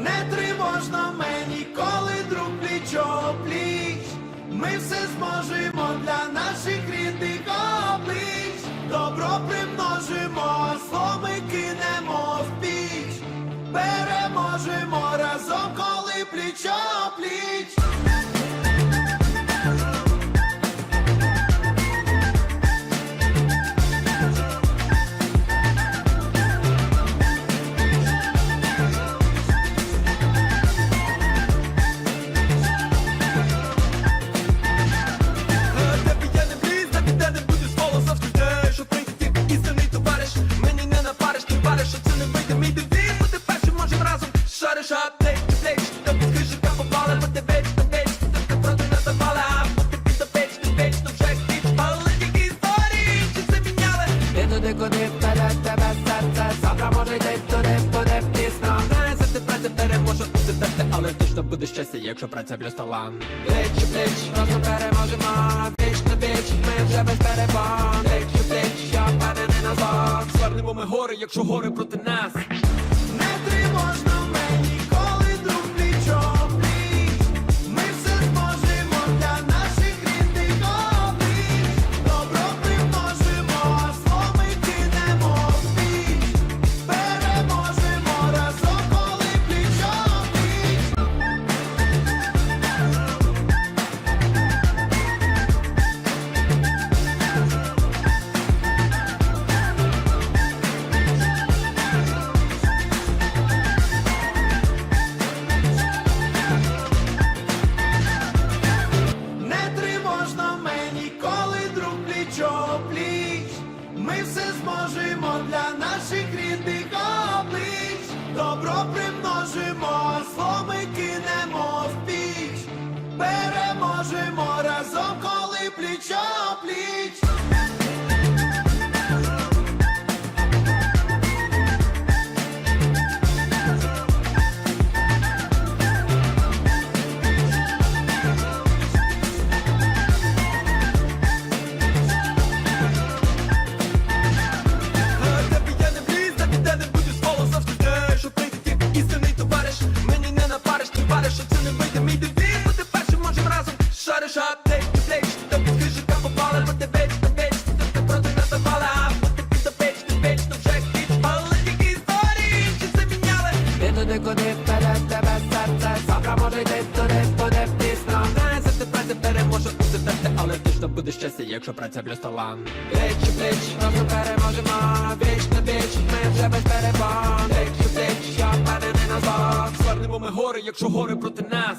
Не тривожно мені, коли друг плічо пліч. Ми все зможемо для наших рідних облич. Добро примножимо, зло кинемо в піч. Переможемо разом, коли плічо пліч. Туди, куди вперед тебе серце Завтра може йти туди, буде пізно Знає, за те праця переможе усе терти Але точно буде щастя, якщо праця плюс талант Плеч, плеч, разом переможемо Віч на віч, ми вже без перебан Плеч, пліч, я впевнений не зло Звернемо ми гори, якщо гори проти нас Добро примножимо, а зло ми кинемо в піч. Переможемо разом, коли плічо пліч. Буде щастя, якщо праця плюс талант Плеч, плеч, разом переможемо. Віч на віч, ми вже без перебон Плеч, плеч, я впевнений на зло. Звернемо ми гори, якщо гори проти нас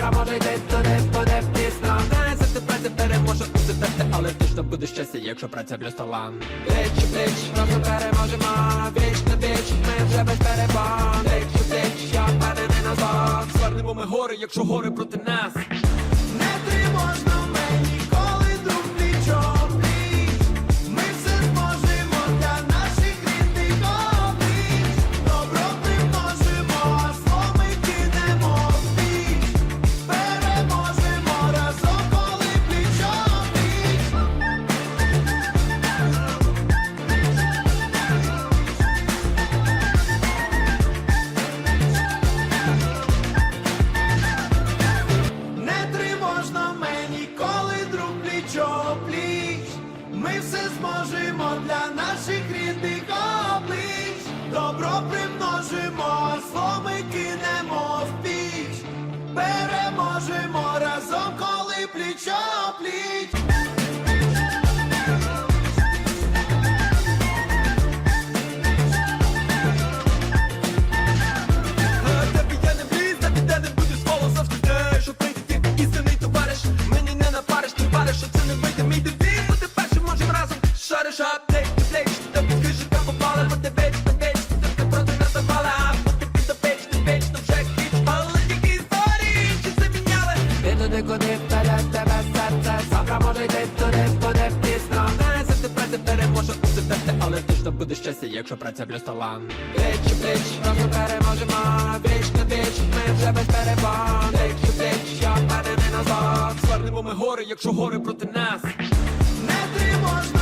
Серце Завтра то туди, буде пізно Знає, за те праця переможе усе терти Але точно буде щастя, якщо праця плюс талант бич, плеч, разом переможемо. Віч на віч, ми вже без перебан Плеч, плеч, я впевнений на зло Звернемо ми гори, якщо гори проти нас complete. то буде щастя, якщо праця плюс талант. Пліч пліч, разом переможемо, віч на віч, ми вже без переваг. Пліч пліч, я мене не назад Звернемо ми гори, якщо гори проти нас. Не тривожно